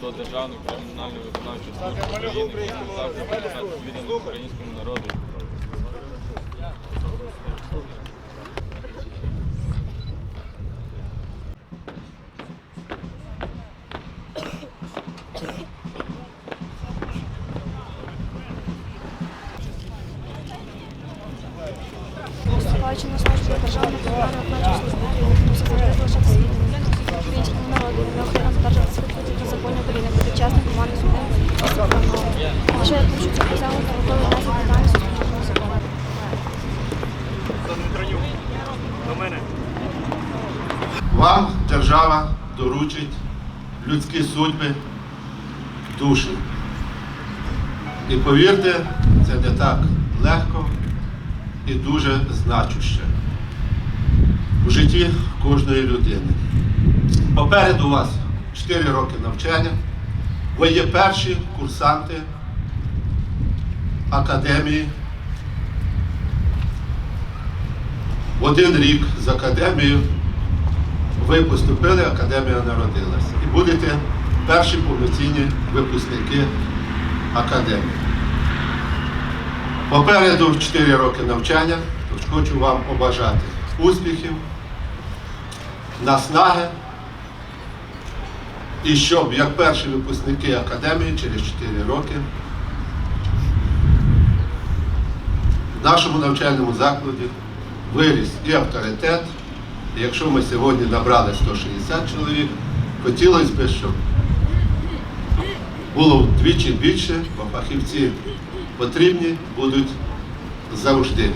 до Державної кримінальної виконавчої служби України завжди залишати віддані українському народу. Вступаючи на службу державної комунальної виконавчої служби України, завжди залишатися відданим українському народу, Якщо я хочу цю присягу, то готовий нести відповідальність у службовому закону. Вам держава доручить людські судьби, душі. І повірте, це не так легко і дуже значуще у житті кожної людини. Попереду вас 4 роки навчання. Ви є перші курсанти академії. Один рік з академією ви поступили, академія народилася. І будете перші повноцінні випускники академії. Попереду 4 роки навчання, тож хочу вам побажати успіхів, наснаги. І щоб як перші випускники академії через 4 роки нашому навчальному закладі виріс і авторитет. І якщо ми сьогодні набрали 160 чоловік, хотілося б, щоб було вдвічі більше, бо фахівці потрібні будуть завжди.